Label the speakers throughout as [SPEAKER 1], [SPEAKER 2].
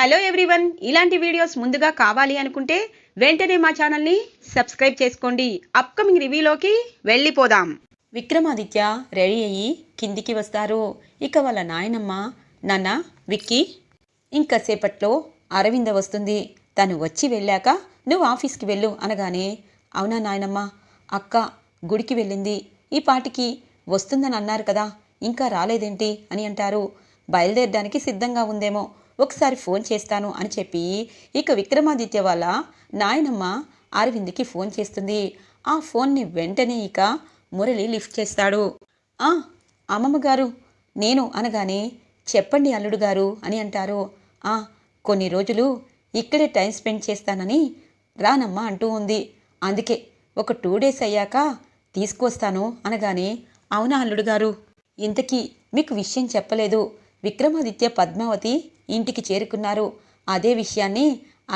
[SPEAKER 1] Hello everyone. ఇలాంటి videos ముందుగా కావాలి అనుకుంటే వెంటనే మా ఛానల్ని సబ్స్క్రైబ్ చేసుకోండి. అప్కమింగ్ రివ్యూలోకి వెళ్ళిపోదాం. విక్రమాదిత్య రెడీ అయ్యి కిందికి వస్తారు. ఇక వాళ్ళ నాయనమ్మ నాన్న విక్కీ ఇంకా సేపట్లో అరవింద వస్తుంది. తను వచ్చి వెళ్ళాక నువ్వు ఆఫీస్కి వెళ్ళు అనగానే అవునా నాయనమ్మ? అక్క గుడికి వెళ్ళింది. ఈ పాటికి వస్తుందని అన్నారు కదా ఇంకా రాలేదేంటి అని అంటారు. బయలుదేరడానికి సిద్ధంగా ఉందేమో. ఒకసారి ఫోన్ చేస్తాను అని చెప్పి ఇక విక్రమాదిత్య వాళ్ళ నాయనమ్మ అరవింద్కి ఫోన్ చేస్తుంది. ఆ ఫోన్ని వెంటనే ఇక మురళి లిఫ్ట్ చేస్తాడు. ఆ అమ్మమ్మ గారు నేను అనగానే చెప్పండి అల్లుడు గారు అని అంటారు. ఆ కొన్ని రోజులు ఇక్కడే టైం స్పెండ్ చేస్తానని రానమ్మా అంటూ ఉంది. అందుకే ఒక టూ డేస్ అయ్యాక తీసుకొస్తాను అనగానే అవునా అల్లుడు గారు ఇంతకీ మీకు విషయం చెప్పలేదు. విక్రమాదిత్య పద్మావతి ఇంటికి చేరుకున్నారు. అదే విషయాన్ని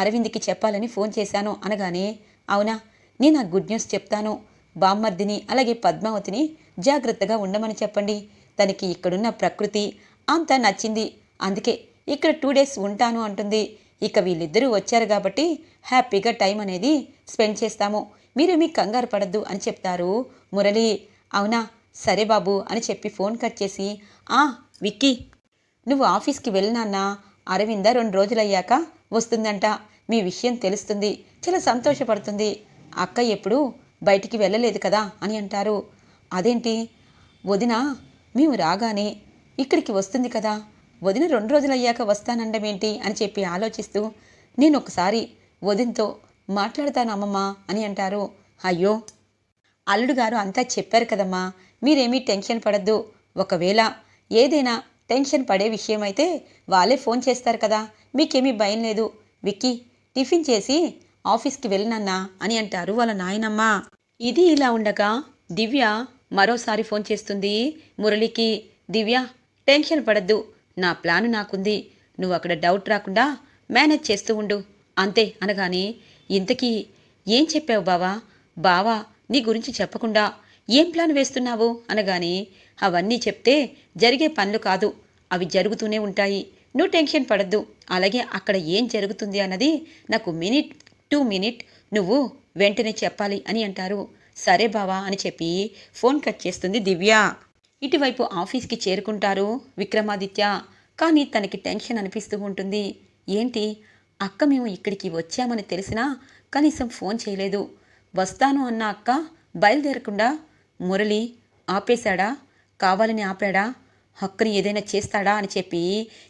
[SPEAKER 1] అరవింద్కి చెప్పాలని ఫోన్ చేశాను అనగానే అవునా నేను ఆ గుడ్ న్యూస్ చెప్తాను. బామ్మర్దిని అలాగే పద్మావతిని జాగ్రత్తగా ఉండమని చెప్పండి. తనకి ఇక్కడున్న ప్రకృతి అంతా నచ్చింది. అందుకే ఇక్కడ టూ డేస్ ఉంటాను అంటుంది. ఇక వీళ్ళిద్దరూ వచ్చారు కాబట్టి హ్యాపీగా టైం అనేది స్పెండ్ చేస్తాము. మీరు మీ కంగారు పడద్దు అని చెప్తారు. మురళి అవునా సరే బాబు అని చెప్పి ఫోన్ కట్ చేసి ఆ విక్కీ నువ్వు ఆఫీస్కి వెళ్ళినానా? అరవింద రెండు రోజులయ్యాక వస్తుందంట. మీ విషయం తెలుస్తుంది. చాలా సంతోషపడుతుంది. అక్క ఎప్పుడు బయటికి వెళ్ళలేదు కదా అని అంటారు. అదేంటి? వదిన మేము రాగానే ఇక్కడికి వస్తుంది కదా. వదిన రెండు రోజులయ్యాక వస్తానండమేంటి అని చెప్పి ఆలోచిస్తూ నేను ఒకసారి వదినతో మాట్లాడతాను అమ్మమ్మ అని అంటారు. అయ్యో! అల్లుడు గారు అంతా చెప్పారు కదమ్మా. మీరేమీ టెన్షన్ పడద్దు. ఒకవేళ ఏదైనా టెన్షన్ పడే విషయం అయితే వాళ్ళే ఫోన్ చేస్తారు కదా. మీకేమీ భయం లేదు. విక్కీ టిఫిన్ చేసి ఆఫీస్కి వెళ్ళినన్నా అని అంటారు వాళ్ళ నాయనమ్మ. ఇది ఇలా ఉండగా దివ్య మరోసారి ఫోన్ చేస్తుంది మురళికి. దివ్య టెన్షన్ పడద్దు. నా ప్లాను నాకుంది. నువ్వు అక్కడ డౌట్ రాకుండా మేనేజ్ చేస్తూ ఉండు. అంతే అనగానే ఇంతకీ ఏం చెప్పావు బావా? బావా నీ గురించి చెప్పకుండా ఏం ప్లాన్ వేస్తున్నావు? అనగానే అవన్నీ చెప్తే జరిగే పనులు కాదు. అవి జరుగుతూనే ఉంటాయి. నువ్వు టెన్షన్ పడద్దు. అలాగే అక్కడ ఏం జరుగుతుంది అన్నది నాకు మినిట్ టు మినిట్ నువ్వు వెంటనే చెప్పాలి అని అంటారు. సరే బావా అని చెప్పి ఫోన్ కట్ చేస్తుంది దివ్య. ఇటువైపు ఆఫీస్కి చేరుకుంటారు విక్రమాదిత్య. కానీ తనకి టెన్షన్ అనిపిస్తూ ఉంటుంది. ఏంటి? అక్క మేము ఇక్కడికి వచ్చామని తెలిసినా కనీసం ఫోన్ చేయలేదు. వస్తాను అన్న అక్క బయలుదేరకుండా మురళి ఆపేశాడా? కావాలని ఆపాడా? హక్కుని ఏదైనా చేస్తాడా? అని చెప్పి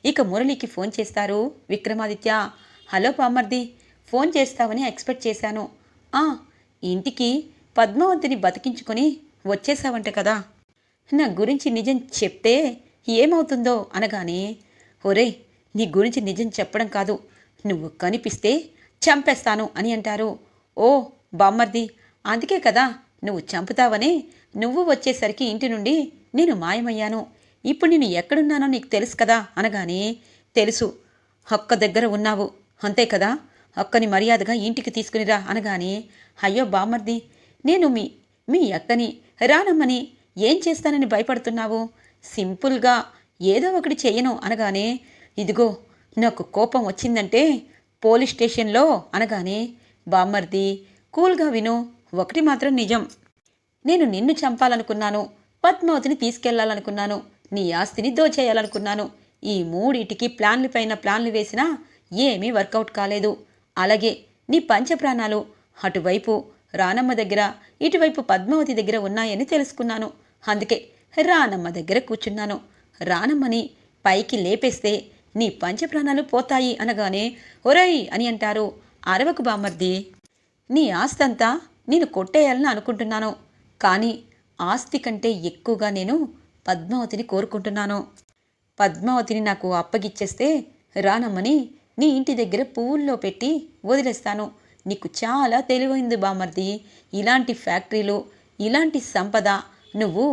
[SPEAKER 1] ఇక మురళికి ఫోన్ చేస్తారు విక్రమాదిత్య. హలో పామర్ది ఫోన్ చేస్తావని ఎక్స్పెక్ట్ చేశాను. ఆ ఇంటికి పద్మావతిని బతికించుకొని వచ్చేసావంట కదా. నా గురించి నిజం చెప్తే ఏమవుతుందో అనగానే ఒరే నీ గురించి నిజం చెప్పడం కాదు. నువ్వు కనిపిస్తే చంపేస్తాను అని అంటారు. ఓ బామ్మర్ది అందుకే కదా నువ్వు చంపుతావనే నువ్వు వచ్చేసరికి ఇంటి నుండి నేను మాయమయ్యాను. ఇప్పుడు నేను ఎక్కడున్నానో నీకు తెలుసు కదా అనగానే తెలుసు. హక్క దగ్గర ఉన్నావు. అంతే కదా? అక్కని మర్యాదగా ఇంటికి తీసుకునిరా అనగానే అయ్యో బామ్మర్ది నేను మీ మీ అక్కని రానమ్మని ఏం చేస్తానని భయపడుతున్నావు? సింపుల్గా ఏదో ఒకటి చేయను అనగానే ఇదిగో నాకు కోపం వచ్చిందంటే పోలీస్ స్టేషన్లో అనగానే బామ్మర్ది కూల్గా విను. ఒకటి మాత్రం నిజం. నేను నిన్ను చంపాలనుకున్నాను పద్మావతిని తీసుకెళ్ళాలనుకున్నాను నీ ఆస్తిని దోచేయాలనుకున్నాను. ఈ మూడిటికి ప్లాన్లు పైన ప్లాన్లు వేసినా ఏమీ వర్కౌట్ కాలేదు. అలాగే నీ పంచప్రాణాలు అటువైపు రానమ్మ దగ్గర ఇటువైపు పద్మావతి దగ్గర ఉన్నాయని తెలుసుకున్నాను. అందుకే రానమ్మ దగ్గర కూర్చున్నాను. రానమ్మని పైకి లేపేస్తే నీ పంచప్రాణాలు పోతాయి అనగానే ఒరై అని అంటారు అరవకు బామ్మర్ది నీ ఆస్తంతా నేను కొట్టేయాలని అనుకుంటున్నాను. కానీ ఆస్తి కంటే ఎక్కువగా నేను పద్మావతిని కోరుకుంటున్నాను. పద్మావతిని నాకు అప్పగిచ్చేస్తే రానమ్మని నీ ఇంటి దగ్గర పువ్వుల్లో పెట్టి వదిలేస్తాను. నీకు చాలా తెలివైంది బామర్ది. ఇలాంటి ఫ్యాక్టరీలు ఇలాంటి సంపద నువ్వు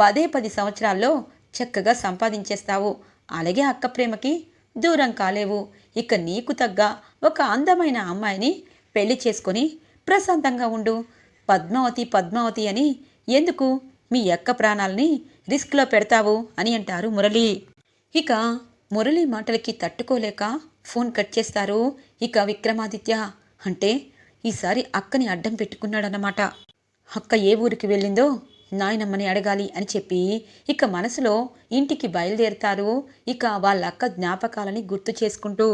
[SPEAKER 1] పదే పది సంవత్సరాల్లో చక్కగా సంపాదించేస్తావు. అలాగే అక్క ప్రేమకి దూరం కాలేవు. ఇక నీకు తగ్గ ఒక అందమైన అమ్మాయిని పెళ్ళి చేసుకొని ప్రశాంతంగా ఉండు. పద్మావతి పద్మావతి అని ఎందుకు మీ అక్క ప్రాణాలని రిస్క్లో పెడతావు అని అంటారు మురళి. ఇక మురళి మాటలకి తట్టుకోలేక ఫోన్ కట్ చేస్తారు ఇక విక్రమాదిత్య. అంటే ఈసారి అక్కని అడ్డం పెట్టుకున్నాడన్నమాట. అక్క ఏ ఊరికి వెళ్ళిందో నాయనమ్మని అడగాలి అని చెప్పి ఇక మనసులో ఇంటికి బయలుదేరుతారు ఇక వాళ్ళక్క జ్ఞాపకాలని గుర్తు చేసుకుంటూ.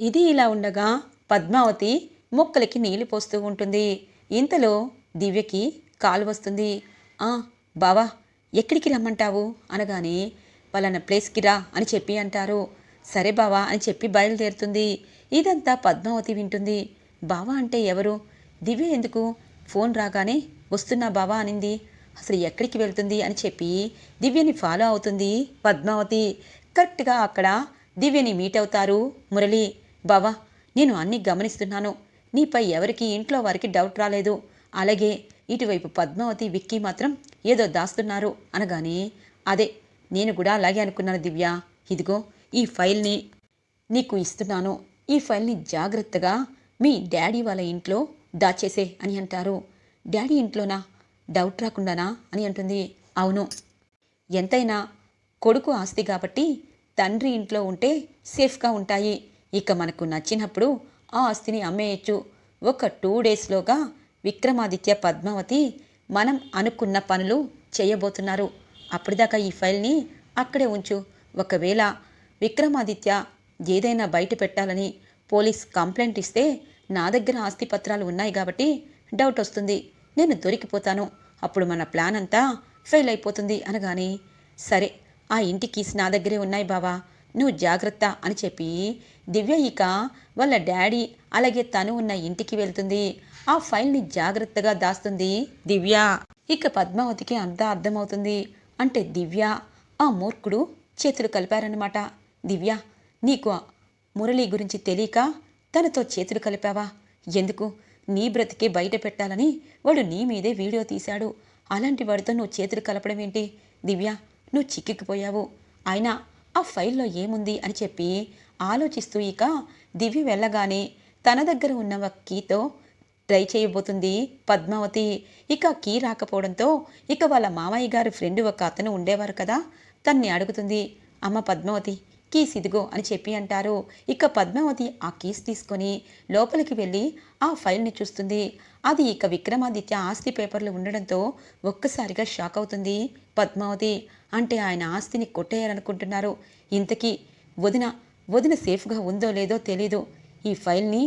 [SPEAKER 1] ఇది ఇలా ఉండగా పద్మావతి మొక్కలకి నీళ్ళు పోస్తూ ఉంటుంది. ఇంతలో దివ్యకి కాలు వస్తుంది. ఆ బావా ఎక్కడికి రమ్మంటావు? అనగానే వాళ్ళన్న ప్లేస్కి రా అని చెప్పి అంటారు. సరే బావా అని చెప్పి బయలుదేరుతుంది. ఇదంతా పద్మావతి వింటుంది. బావా అంటే ఎవరు? దివ్య ఎందుకు ఫోన్ రాగానే వస్తున్నా బావా అనింది. అసలు ఎక్కడికి వెళ్తుంది? అని చెప్పి దివ్యని ఫాలో అవుతుంది పద్మావతి. కరెక్ట్గా అక్కడ దివ్యని మీట్ అవుతారు మురళి. బావా నేను అన్నీ గమనిస్తున్నాను. నీపై ఎవరికి ఇంట్లో వారికి డౌట్ రాలేదు. అలాగే ఇటువైపు పద్మావతి విక్కీ మాత్రం ఏదో దాస్తున్నారు అనగానే అదే నేను కూడా అలాగే అనుకున్నాను దివ్య. ఇదిగో ఈ ఫైల్ని నీకు ఇస్తున్నాను. ఈ ఫైల్ని జాగ్రత్తగా మీ డాడీ వాళ్ళ ఇంట్లో దాచేసే అని అంటారు. డాడీ ఇంట్లోనా? డౌట్ రాకుండానా? అని అంటుంది. అవును. ఎంతైనా కొడుకు ఆస్తి కాబట్టి తండ్రి ఇంట్లో ఉంటే సేఫ్గా ఉంటాయి. ఇక మనకు నచ్చినప్పుడు ఆ ఆస్తిని అమ్మేయచ్చు. ఒక టూ డేస్లోగా విక్రమాదిత్య పద్మావతి మనం అనుకున్న పనులు చేయబోతున్నారు. అప్పటిదాకా ఈ ఫైల్ని అక్కడే ఉంచు. ఒకవేళ విక్రమాదిత్య ఏదైనా బయట పెట్టాలని పోలీస్ కంప్లైంట్ ఇస్తే నా దగ్గర ఆస్తి పత్రాలు ఉన్నాయి కాబట్టి డౌట్ వస్తుంది. నేను దొరికిపోతాను. అప్పుడు మన ప్లాన్ అంతా ఫెయిల్ అయిపోతుంది అనగాని సరే ఆ ఇంటి కీస్ నా దగ్గరే ఉన్నాయి బావా. నువ్వు జాగ్రత్త అని చెప్పి దివ్య ఇక వాళ్ళ డాడీ అలాగే తను ఉన్న ఇంటికి వెళ్తుంది. ఆ ఫైల్ని జాగ్రత్తగా దాస్తుంది దివ్య. ఇక పద్మావతికి అంతా అర్థమవుతుంది. అంటే దివ్య ఆ మూర్ఖుడు చేతులు కలిపారన్నమాట. దివ్య నీకు మురళి గురించి తెలియక తనతో చేతులు కలిపావా? ఎందుకు? నీ బ్రతికే బయట పెట్టాలని వాడు నీ మీదే వీడియో తీశాడు. అలాంటి వాడితో నువ్వు చేతులు కలపడం ఏంటి? దివ్య నువ్వు చిక్కిపోయావు. అయినా ఆ ఫైల్లో ఏముంది అని చెప్పి ఆలోచిస్తూ ఇక దివ్య వెళ్ళగానే తన దగ్గర ఉన్న ఒక కీతో ట్రై చేయబోతుంది పద్మావతి. ఇక కీ రాకపోవడంతో ఇక వాళ్ళ మామయ్య గారి ఫ్రెండ్ ఒక అతను ఉండేవారు కదా తన్ని అడుగుతుంది అమ్మ పద్మావతి కీస్ ఇదిగో అని చెప్పి అంటారు. ఇక పద్మావతి ఆ కీస్ తీసుకొని లోపలికి వెళ్ళి ఆ ఫైల్ని చూస్తుంది. అది ఇక విక్రమాదిత్య ఆస్తి పేపర్లు ఉండడంతో ఒక్కసారిగా షాక్ అవుతుంది. పద్మావతి అంటే ఆయన ఆస్తిని కొట్టేయాలనుకుంటున్నారు. ఇంతకీ వదిన వదిన సేఫ్గా ఉందో లేదో తెలీదు. ఈ ఫైల్ని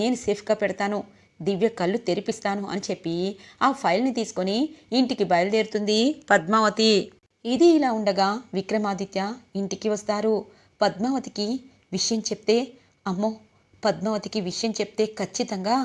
[SPEAKER 1] నేను సేఫ్గా పెడతాను. దివ్య కళ్ళు తెరిపిస్తాను అని చెప్పి ఆ ఫైల్ని తీసుకొని ఇంటికి బయలుదేరుతుంది పద్మావతి. ఇది ఇలా ఉండగా విక్రమాదిత్య ఇంటికి వస్తారు. పద్మావతికి విషయం చెప్తే అమ్మో పద్మావతికి విషయం చెప్తే ఖచ్చితంగా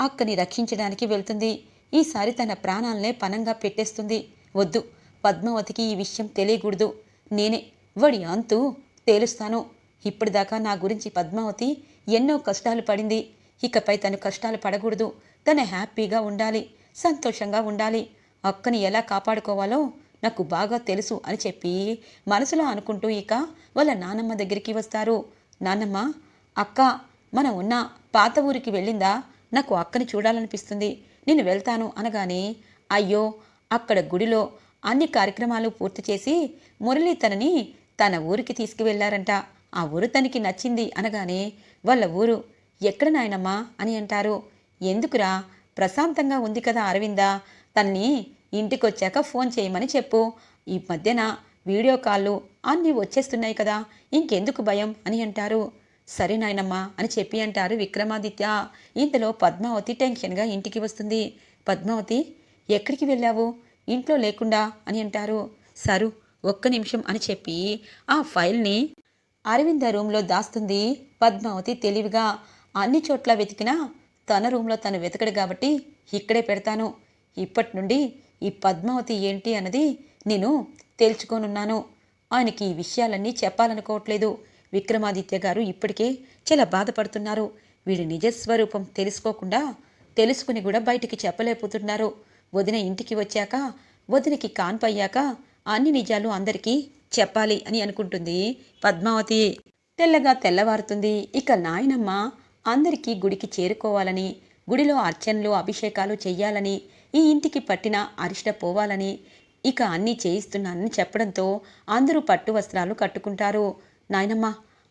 [SPEAKER 1] అక్కని రక్షించడానికి వెళ్తుంది. ఈసారి తన ప్రాణాలనే పనంగా పెట్టేస్తుంది. వద్దు పద్మావతికి ఈ విషయం తెలియకూడదు. నేనే. వాడి అంతు తేలుస్తాను. ఇప్పటిదాకా నా గురించి పద్మావతి ఎన్నో కష్టాలు పడింది. ఇకపై తను కష్టాలు పడకూడదు. తను హ్యాపీగా ఉండాలి. సంతోషంగా ఉండాలి. అక్కని ఎలా కాపాడుకోవాలో నాకు బాగా తెలుసు అని చెప్పి మనసులో అనుకుంటూ ఇక వాళ్ళ నానమ్మ దగ్గరికి వస్తారు. నానమ్మ అక్క మనం ఉన్న పాత ఊరికి వెళ్ళిందా? నాకు అక్కని చూడాలనిపిస్తుంది. నేను వెళ్తాను అనగానే అయ్యో అక్కడ గుడిలో అన్ని కార్యక్రమాలు పూర్తి చేసి మురళి తనని తన ఊరికి తీసుకువెళ్ళారంట. ఆ ఊరు తనకి నచ్చింది అనగానే వాళ్ళ ఊరు ఎక్కడ నాయనమ్మా అని అంటారు. ఎందుకురా? ప్రశాంతంగా ఉంది కదా అరవిందా? తన్ని ఇంటికొచ్చాక ఫోన్ చేయమని చెప్పు. ఈ మధ్యన వీడియో కాళ్ళు అన్నీ వచ్చేస్తున్నాయి కదా ఇంకెందుకు భయం అని అంటారు. సరే నాయనమ్మా అని చెప్పి అంటారు విక్రమాదిత్య. ఇంతలో పద్మావతి టెన్షన్గా ఇంటికి వస్తుంది. పద్మావతి ఎక్కడికి వెళ్ళావు? ఇంట్లో లేకుండా అని అంటారు. సరు ఒక్క నిమిషం అని చెప్పి ఆ ఫైల్ని అరవింద రూమ్లో దాస్తుంది. పద్మావతి తెలివిగా అన్ని చోట్ల వెతికినా తన రూమ్లో తను వెతకడు కాబట్టి ఇక్కడే పెడతాను. ఇప్పటి నుండి ఈ పద్మావతి ఏంటి అన్నది నేను తేల్చుకోనున్నాను ఆయనకి ఈ విషయాలన్నీ చెప్పాలనుకోవట్లేదు. విక్రమాదిత్య గారు ఇప్పటికే చాలా బాధపడుతున్నారు. వీడి నిజస్వరూపం తెలుసుకోకుండా తెలుసుకుని కూడా బయటికి చెప్పలేకపోతున్నారు. వదిన ఇంటికి వచ్చాక వదినకి కాన్పయ్యాక అన్ని నిజాలు అందరికీ చెప్పాలి అని అనుకుంటుంది పద్మావతి. తెల్లగా తెల్లవారుతుంది. ఇక నాయనమ్మ అందరికీ గుడికి చేరుకోవాలని గుడిలో అర్చనలు అభిషేకాలు చెయ్యాలని ఈ ఇంటికి పట్టిన అరిష్ట పోవాలని ఇక అన్నీ చేయిస్తున్నానని చెప్పడంతో అందరూ పట్టు వస్త్రాలు కట్టుకుంటారు. నాయనమ్మ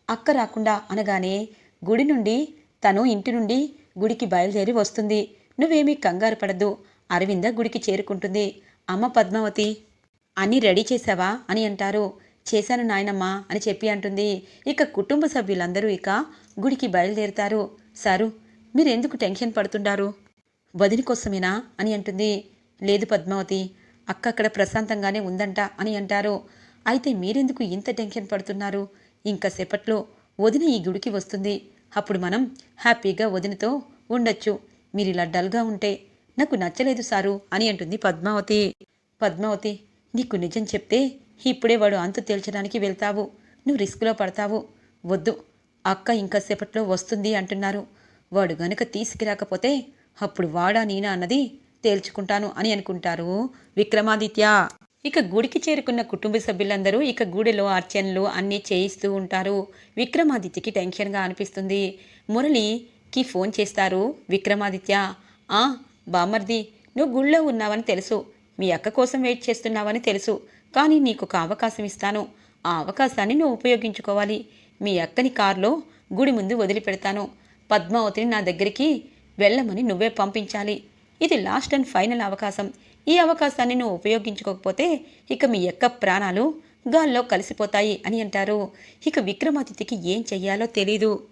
[SPEAKER 1] అక్క రాకుండా అనగానే గుడి నుండి తను ఇంటి నుండి గుడికి బయలుదేరి వస్తుంది. నువ్వేమీ కంగారు పడద్దు. అరవింద గుడికి చేరుకుంటుంది. అమ్మ పద్మావతి అన్నీ రెడీ చేశావా? అని అంటారు. చేశాను నాయనమ్మా అని చెప్పి అంటుంది. ఇక కుటుంబ సభ్యులందరూ ఇక గుడికి బయలుదేరుతారు. సారు మీరెందుకు టెన్షన్ పడుతుండారు వదిన కోసమేనా? అని అంటుంది. లేదు పద్మావతి అక్క అక్కడ ప్రశాంతంగానే ఉందంట అని అంటారు. అయితే మీరెందుకు ఇంత టెన్షన్ పడుతున్నారు? ఇంకా సేపట్లో వదిన ఈ గుడికి వస్తుంది. అప్పుడు మనం హ్యాపీగా వదినతో ఉండొచ్చు. మీరు ఇలా డల్గా ఉంటే నాకు నచ్చలేదు సారు అని అంటుంది పద్మావతి. పద్మావతి నీకు నిజం చెప్తే ఇప్పుడే వాడు అంతు తేల్చడానికి వెళ్తావు. నువ్వు రిస్క్లో పడతావు. వద్దు అక్క ఇంకా సేపట్లో వస్తుంది అంటున్నారు. వాడు గనుక తీసుకురాకపోతే అప్పుడు వాడా నేనా అన్నది తేల్చుకుంటాను అని అనుకుంటారు విక్రమాదిత్య. ఇక గుడికి చేరుకున్న కుటుంబ సభ్యులందరూ ఇక గుడిలో అర్చనలు అన్నీ చేయిస్తూ ఉంటారు. విక్రమాదిత్యకి టెన్షన్గా అనిపిస్తుంది. మురళికి ఫోన్ చేస్తారు విక్రమాదిత్య. ఆ బామర్ది నువ్వు గుళ్ళో ఉన్నావని తెలుసు. మీ అక్క కోసం వెయిట్ చేస్తున్నావని తెలుసు. కానీ నీకు ఒక అవకాశం ఇస్తాను. ఆ అవకాశాన్ని నువ్వు ఉపయోగించుకోవాలి. మీ అక్కని కారులో గుడి ముందు వదిలిపెడతాను. పద్మావతిని నా దగ్గరికి వెళ్ళమని నువ్వే పంపించాలి. ఇది లాస్ట్ అండ్ ఫైనల్ అవకాశం. ఈ అవకాశాన్ని నువ్వు ఉపయోగించుకోకపోతే ఇక మీ యొక్క ప్రాణాలు గాల్లో కలిసిపోతాయి అని అంటారు. ఇక విక్రమాదిత్యకి ఏం చెయ్యాలో తెలీదు.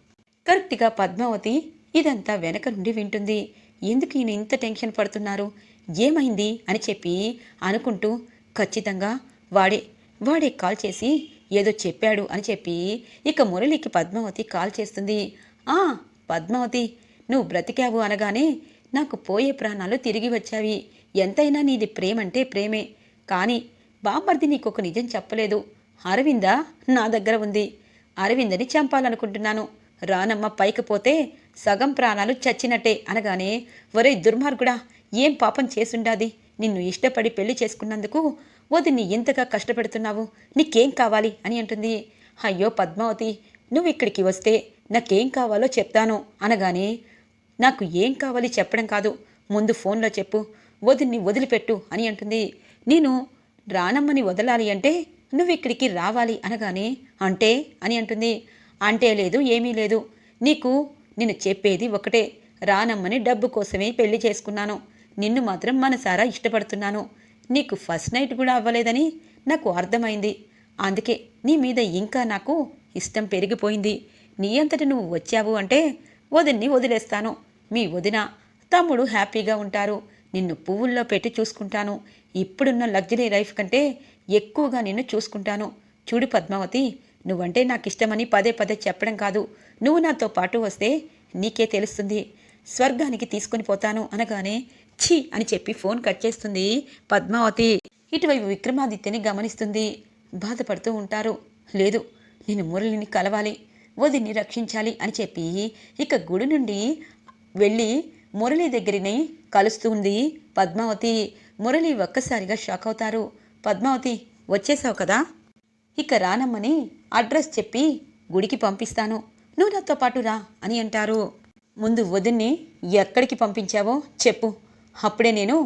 [SPEAKER 1] కరెక్ట్గా పద్మావతి ఇదంతా వెనక నుండి వింటుంది. ఎందుకు ఈయన ఇంత టెన్షన్ పడుతున్నారు? ఏమైంది? అని చెప్పి అనుకుంటూ ఖచ్చితంగా వాడే వాడే కాల్ చేసి ఏదో చెప్పాడు అని చెప్పి ఇక మురళికి పద్మావతి కాల్ చేస్తుంది. ఆ పద్మావతి నువ్వు బ్రతికావు అనగానే నాకు పోయే ప్రాణాలు తిరిగి వచ్చావి ఎంతైనా నీది ప్రేమంటే ప్రేమే. కానీ బామ్మర్ది నీకు ఒక నిజం చెప్పలేదు. అరవింద నా దగ్గర ఉంది. అరవిందని చంపాలనుకుంటున్నాను. రానమ్మ పైకి పోతే సగం ప్రాణాలు చచ్చినట్టే అనగానే ఒరే దుర్మార్గుడా ఏం పాపం చేసుండాది? నిన్ను ఇష్టపడి పెళ్ళి చేసుకున్నందుకు వదిన్ని ఎంతగా కష్టపెడుతున్నావు? నీకేం కావాలి? అని అంటుంది. అయ్యో పద్మావతి నువ్వు ఇక్కడికి వస్తే నాకేం కావాలో చెప్తాను అనగానే నాకు ఏం కావాలి చెప్పడం కాదు. ముందు ఫోన్లో చెప్పు. వదిన్ని వదిలిపెట్టు అని అంటుంది. నేను రానమ్మని వదలాలి అంటే నువ్వు ఇక్కడికి రావాలి అనగానే అంటే అని అంటుంది. అంటే లేదు ఏమీ లేదు. నీకు నేను చెప్పేది ఒకటే. రానమ్మని డబ్బు కోసమే పెళ్ళి చేసుకున్నాను. నిన్ను మాత్రం మనసారా ఇష్టపడుతున్నాను. నీకు ఫస్ట్ నైట్ కూడా అవ్వలేదని నాకు అర్థమైంది. అందుకే నీ మీద ఇంకా నాకు ఇష్టం పెరిగిపోయింది. నీ అంతటి నువ్వు వచ్చావు అంటే వదిన్ని వదిలేస్తాను. మీ వదిన తమ్ముడు హ్యాపీగా ఉంటారు. నిన్ను పువ్వుల్లో పెట్టి చూసుకుంటాను. ఇప్పుడున్న లగ్జరీ లైఫ్ కంటే ఎక్కువగా నిన్ను చూసుకుంటాను. చూడు పద్మావతి నువ్వంటే నాకు ఇష్టమని పదే పదే చెప్పడం కాదు. నువ్వు నాతో పాటు వస్తే నీకే తెలుస్తుంది. స్వర్గానికి తీసుకొని పోతాను అనగానే ఛీ అని చెప్పి ఫోన్ కట్ చేస్తుంది పద్మావతి. ఇటువైపు విక్రమాదిత్యని గమనిస్తుంది. బాధపడుతూ ఉంటారు. లేదు నేను మురళిని కలవాలి వదిని రక్షించాలి అని చెప్పి ఇక గుడి నుండి వెళ్ళి మురళి దగ్గరిని కలుస్తుంది పద్మావతి. మురళి ఒక్కసారిగా షాక్ అవుతారు. పద్మావతి వచ్చేసావు కదా? ఇక రానమ్మని అడ్రస్ చెప్పి గుడికి పంపిస్తాను. నువ్వు నాతో పాటు రా అని అంటారు. ముందు వదిన్ని ఎక్కడికి పంపించావో చెప్పు. అప్పుడే నేను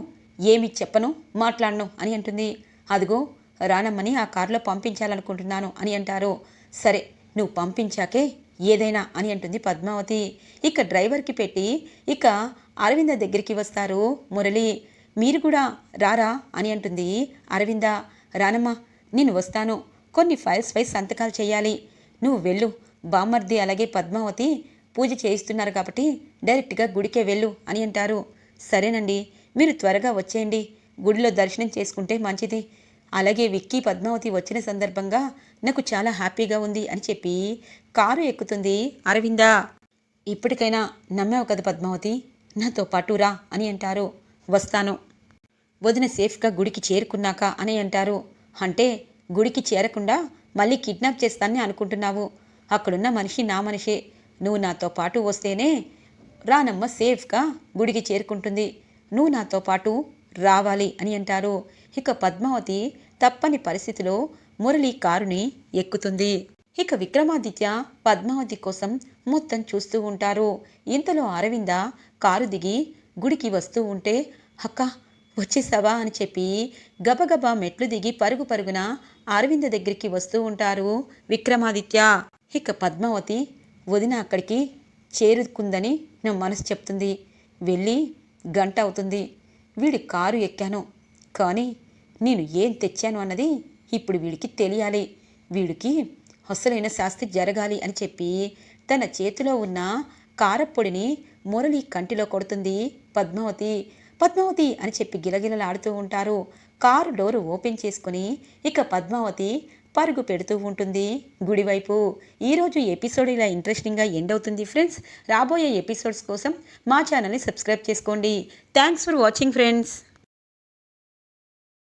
[SPEAKER 1] ఏమి చెప్పను మాట్లాడను అని అంటుంది. అదిగో రానమ్మని ఆ కారులో పంపించాలనుకుంటున్నాను అని అంటారు. సరే నువ్వు పంపించాకే ఏదైనా అని అంటుంది పద్మావతి. ఇక డ్రైవర్కి పెట్టి ఇక అరవింద దగ్గరికి వస్తారు మురళి. మీరు కూడా రారా అని అంటుంది అరవింద. రానమ్మ నేను వస్తాను. కొన్ని ఫైల్స్ పై సంతకాలు చేయాలి. నువ్వు వెళ్ళు. బామ్మర్ది అలాగే పద్మావతి పూజ చేయిస్తున్నారు కాబట్టి డైరెక్ట్గా గుడికే వెళ్ళు అని అంటారు. సరేనండి మీరు త్వరగా వచ్చేయండి. గుడిలో దర్శనం చేసుకుంటే మంచిది. అలాగే విక్కీ పద్మావతి వచ్చిన సందర్భంగా నాకు చాలా హ్యాపీగా ఉంది అని చెప్పి కారు ఎక్కుతుంది. అరవిందా! ఇప్పటికైనా నమ్మావు కదా పద్మావతి? నాతో పాటు రా అని అంటారు. వస్తాను. వదిన సేఫ్గా గుడికి చేరుకున్నాక అని అంటారు. అంటే గుడికి చేరకుండా మళ్ళీ కిడ్నాప్ చేస్తానని అనుకుంటున్నావు. అక్కడున్న మనిషి నా మనిషే. నువ్వు నాతో పాటు వస్తేనే రానమ్మ సేఫ్గా గుడికి చేరుకుంటుంది. నువ్వు నాతో పాటు రావాలి అని అంటారు. ఇక పద్మావతి తప్పని పరిస్థితిలో మురళి కారుని ఎక్కుతుంది. ఇక విక్రమాదిత్య పద్మావతి కోసం మొత్తం చూస్తూ ఉంటారు. ఇంతలో అరవింద కారు దిగి గుడికి వస్తూ ఉంటే అక్క వచ్చేసావా? అని చెప్పి గబగబా మెట్లు దిగి పరుగు పరుగున అరవింద దగ్గరికి వస్తూ ఉంటారు విక్రమాదిత్య. ఇక పద్మావతి వదిన అక్కడికి చేరుకుందని నా మనసు చెప్తుంది. వెళ్ళి గంట అవుతుంది. వీడి కారు ఎక్కాను. కానీ నేను ఏం తెచ్చాను అన్నది ఇప్పుడు వీడికి తెలియాలి. వీడికి అసలైన శాస్తి జరగాలి అని చెప్పి తన చేతిలో ఉన్న కారప్పొడిని మురళి కంటిలో కొడుతుంది పద్మావతి. పద్మావతి అని చెప్పి గిలగిలలాడుతూ ఉంటారు. కారు డోరు ఓపెన్ చేసుకుని ఇక పద్మావతి పరుగు పెడుతూ ఉంటుంది. గుడివైపు ఈరోజు ఎపిసోడ్ ఇలా ఇంట్రెస్టింగ్గా ఎండ్ అవుతుంది ఫ్రెండ్స్. రాబోయే ఎపిసోడ్స్ కోసం మా ఛానల్ని సబ్స్క్రైబ్ చేసుకోండి. Thanks for watching friends.